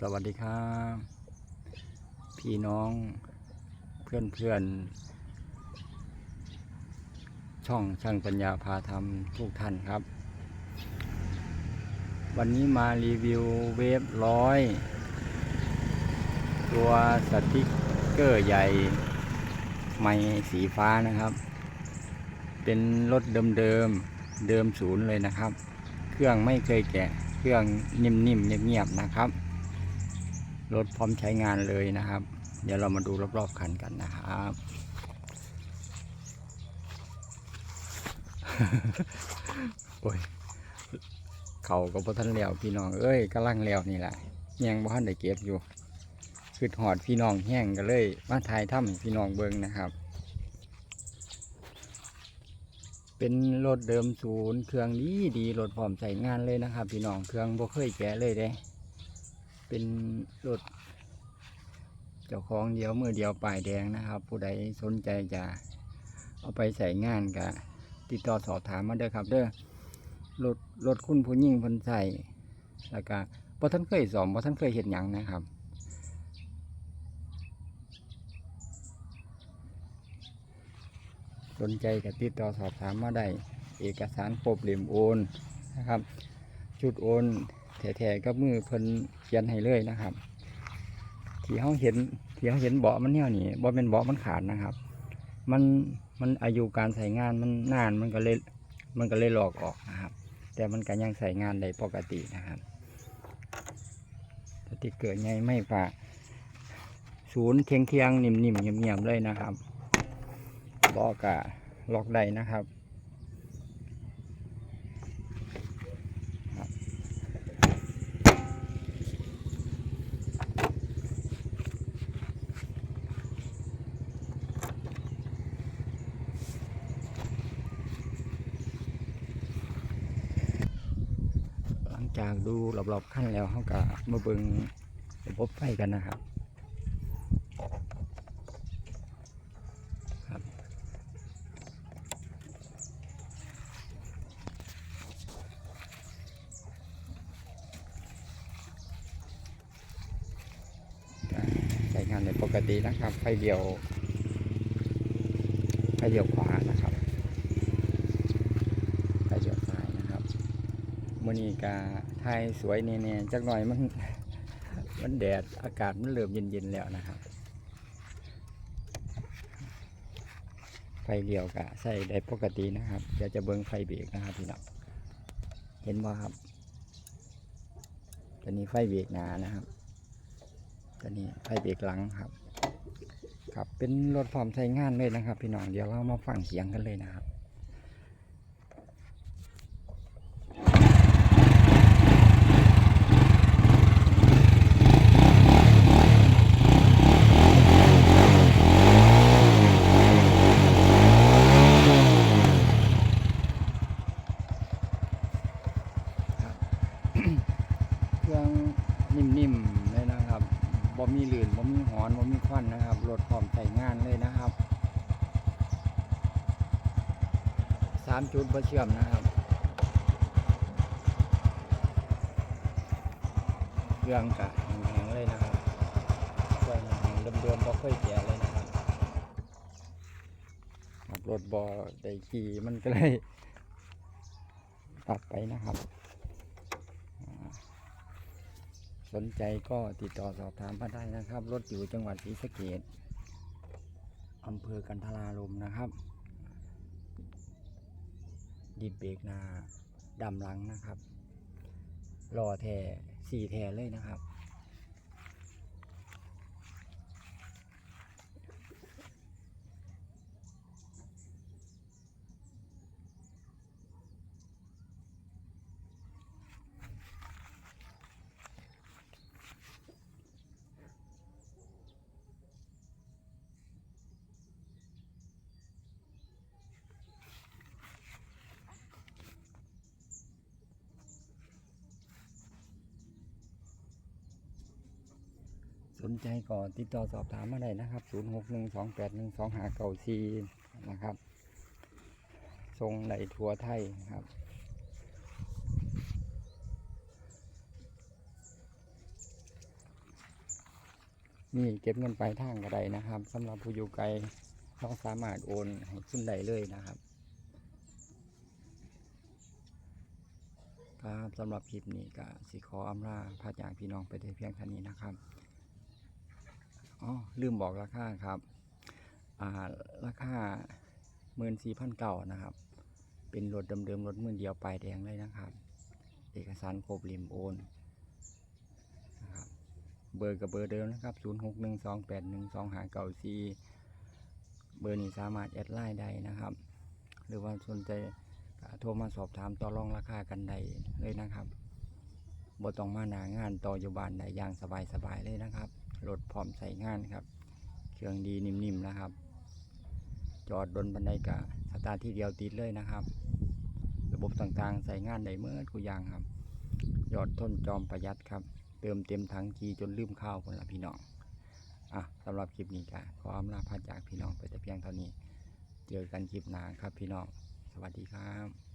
สวัสดีครับ พี่น้องเพื่อนเพื่อนช่องช่างปัญญาพาทำทุกท่านครับ วันนี้มารีวิวเวฟร้อย ตัวสติกเกอร์ใหญ่ไม้สีฟ้านะครับ เป็นรถเดิมเดิมเดิมศูนย์เลยนะครับ เครื่องไม่เคยแกะ เครื่องนิ่มๆเงียบๆนะครับ รถพร้อมใช้งานเลยนะครับ เดี๋ยวเรามาดูรอบๆคันกันนะครับ โอ้ยเขาก็บ่ทันแล้วพี่น้อง เอ้ยกำลังแล้วนี่แหละยังบ่ทันได้เก็บอยู่คือหอดพี่น้องแห้งกันเลย มาถ่ายถ้ำพี่น้องเบิงนะครับ เป็นรถเดิมศูนย์เครื่องดีดีรถพร้อมใช้งานเลยนะครับ พี่น้องเครื่องบ่เคยแกะเลยเด้ เป็นรถเจ้าของเดียวมือเดียวป้ายแดงนะครับ ผู้ใดสนใจจะเอาไปใส่งานก็ติดต่อสอบถามมาเด้อครับเด้อรถรถคุณผู้ยิ่งเพิ่นใส่แล้วก็บ่ท่านเคยสอมบ่ท่านเคยเห็นหยังนะครับสนใจก็ติดต่อสอบถามมาได้ เอกสารครบเหลี่ยมโอนนะครับ ชุดโอน แท้ๆก็มือเพิ่นเขียนให้เลยนะครับ ที่เขาเห็นที่เขาเห็นเบาะมันเนี่ยนี่บ่เป็นเบาะมันขาดนะครับ มันมันอายุการใช้งานมันนานมันก็เลยมันก็เลยหลอกออกนะครับ แต่มันก็ยังใช้งานได้ปกตินะครับสติเกอร์ไงไม่ฝ่าศูนย์เคียงเคียงๆนิ่มๆเงียบๆเลยนะครับบอกกะล็อกได้นะครับ จากดูรอบๆขั้นแล้วเขาก็มาเบิงระบบไฟกันนะครับครับ ใช้งานในปกตินะครับ ไฟเดียว ไฟเดียวขวานะครับ ไฟเดียวซ้ายนะครับ มื่อนี้กาไทยสวยแน่ๆจักหน่อยมันมันแดดอากาศมันเริ่มเย็นๆแล้วนะครับ ไฟเลี้ยวกะใส่ได้ปกตินะครับเดี๋ยวจะเบิ้งไฟเบรกนะครับพี่น้องเห็นบ่ครับตัวนี้ไฟเบรกหนานะครับตัวนี้ไฟเบรกหลังครับ ครับเป็นรถพร้อมใช้งานเลยนะครับ พี่น้องเดี๋ยวเรามาฟังเสียงกันเลยนะครับ เครื่องนิ่มๆเลยนะครับบ่มีหลื่นบ่มีหอนบ่มีควันนะครับรถพร้อมใช้งานเลยนะครับสามจุดบ่เชื่อมนะครับเครื่องกะแข็งเลยนะครับเครื่องแข็งเดิมๆบ่เคยแก่เลยนะครับครับรถบ่ได้ขี่มันก็เลยปรับไปนะครับ สนใจก็ติดต่อสอบถามมาได้นะครับ รถอยู่จังหวัดศรีสะเกดอำเภอกันทลาลมนะครับ ดิบเบรกนาดำลังนะครับรอแท่สี่แท่เลยนะครับ นใจก็ติดต่อสอบถามมาได้นะครับ 0 6 1 2 8 1 2 5 9 4 นะครับทรงในทัวไทยครับมีเก็บเงินปลายทางก็ได้นะครับสำหรับผู้อยู่ไกลเราสามารถโอนให้คุณได้เลยนะครับครับสำหรับคลิปนี้ก็สิขออำลาพาจากพี่น้องไปได้เพียงเท่านี้นะครับ อ๋อลืมบอกราคาครับ อ่า ราคาหมื่นสี่พันเก่านะครับ เป็นรถเดิมๆรถมือเดียวปลายแดงเลยนะครับ เอกสารครบริมโอนนะครับ เบอร์กับเบอร์เดิมนะครับ0 6 1 2 8 1 2 5 9 4เบอร์นี้สามารถแอดไลน์ได้นะครับ หรือว่าสนใจโทรมาสอบถามต่อรองราคากันได้เลยนะครับบ่ต้องมาหนางานต่ออยู่บ้านได้อย่างสบายๆเลยนะครับ รถพร้อมใส่งานครับ เครื่องดีนิ่มๆนะครับ จอดบนบันไดกะสตาร์ทที่เดียวติดเลยนะครับ ระบบต่างๆ ใส่งานได้เมื่อทุกอย่างครับ ยอดทนจอมประหยัดครับ เติมเต็มถังกีจนลืมข้าวคนละพี่น้อง อะสำหรับคลิปนี้ก็ขออำลาพาจากพี่น้องไปแต่เพียงเท่านี้ เจอกันคลิปหน้าครับพี่น้อง สวัสดีครับ